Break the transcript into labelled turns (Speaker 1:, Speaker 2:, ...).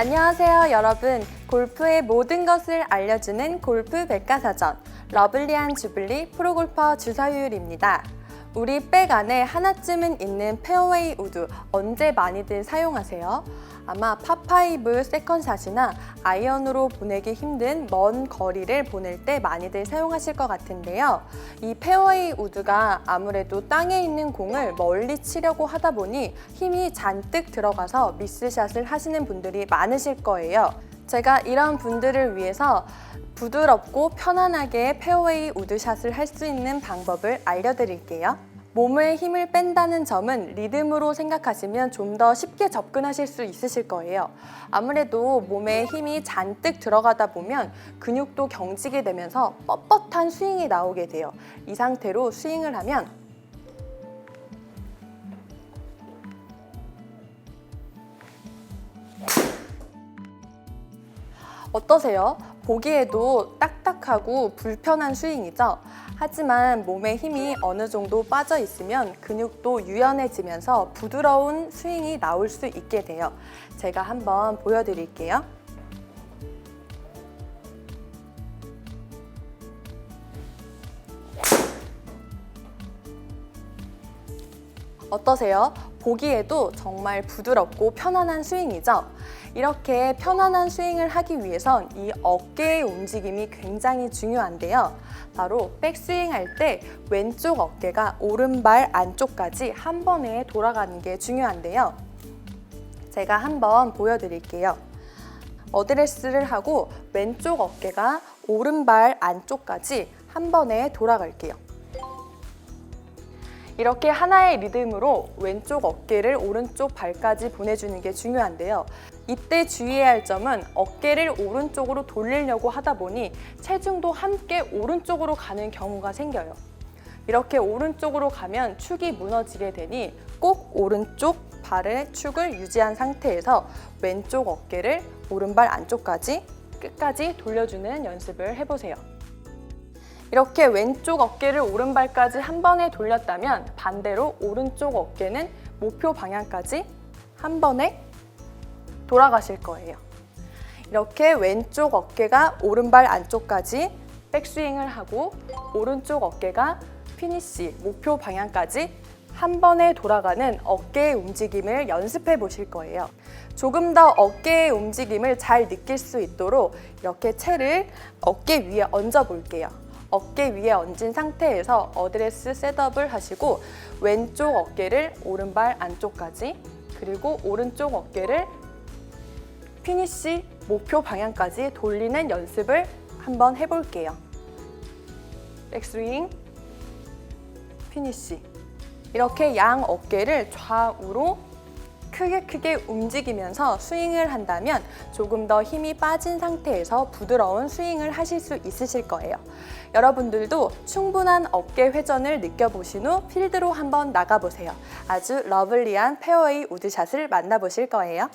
Speaker 1: 안녕하세요, 여러분. 골프의 모든 것을 알려주는 골프 백과사전 러블리한 주블리 프로골퍼 주서율입니다. 우리 백 안에 하나쯤은 있는 페어웨이 우드 언제 많이들 사용하세요? 아마 파5 세컨샷이나 아이언으로 보내기 힘든 먼 거리를 보낼 때 많이들 사용하실 것 같은데요. 이 페어웨이 우드가 아무래도 땅에 있는 공을 멀리 치려고 하다 보니 힘이 잔뜩 들어가서 미스샷을 하시는 분들이 많으실 거예요. 제가 이런 분들을 위해서 부드럽고 편안하게 페어웨이 우드샷을 할 수 있는 방법을 알려드릴게요. 몸에 힘을 뺀다는 점은 리듬으로 생각하시면 좀 더 쉽게 접근하실 수 있으실 거예요. 아무래도 몸에 힘이 잔뜩 들어가다 보면 근육도 경직이 되면서 뻣뻣한 스윙이 나오게 돼요. 이 상태로 스윙을 하면 어떠세요? 보기에도 딱딱하고 불편한 스윙이죠? 하지만 몸에 힘이 어느 정도 빠져 있으면 근육도 유연해지면서 부드러운 스윙이 나올 수 있게 돼요. 제가 한번 보여드릴게요. 어떠세요? 보기에도 정말 부드럽고 편안한 스윙이죠? 이렇게 편안한 스윙을 하기 위해선 이 어깨의 움직임이 굉장히 중요한데요. 바로 백스윙 할 때 왼쪽 어깨가 오른발 안쪽까지 한 번에 돌아가는 게 중요한데요. 제가 한번 보여드릴게요. 어드레스를 하고 왼쪽 어깨가 오른발 안쪽까지 한 번에 돌아갈게요. 이렇게 하나의 리듬으로 왼쪽 어깨를 오른쪽 발까지 보내주는 게 중요한데요. 이때 주의해야 할 점은 어깨를 오른쪽으로 돌리려고 하다 보니 체중도 함께 오른쪽으로 가는 경우가 생겨요. 이렇게 오른쪽으로 가면 축이 무너지게 되니 꼭 오른쪽 발의 축을 유지한 상태에서 왼쪽 어깨를 오른발 안쪽까지 끝까지 돌려주는 연습을 해보세요. 이렇게 왼쪽 어깨를 오른발까지 한 번에 돌렸다면 반대로 오른쪽 어깨는 목표 방향까지 한 번에 돌아가실 거예요. 이렇게 왼쪽 어깨가 오른발 안쪽까지 백스윙을 하고 오른쪽 어깨가 피니시 목표 방향까지 한 번에 돌아가는 어깨의 움직임을 연습해 보실 거예요. 조금 더 어깨의 움직임을 잘 느낄 수 있도록 이렇게 채를 어깨 위에 얹어 볼게요. 어깨 위에 얹은 상태에서 어드레스 셋업을 하시고 왼쪽 어깨를 오른발 안쪽까지 그리고 오른쪽 어깨를 피니시 목표 방향까지 돌리는 연습을 한번 해볼게요. 백스윙, 피니시. 이렇게 양 어깨를 좌우로 크게 크게 움직이면서 스윙을 한다면 조금 더 힘이 빠진 상태에서 부드러운 스윙을 하실 수 있으실 거예요. 여러분들도 충분한 어깨 회전을 느껴보신 후 필드로 한번 나가보세요. 아주 러블리한 페어웨이 우드샷을 만나보실 거예요.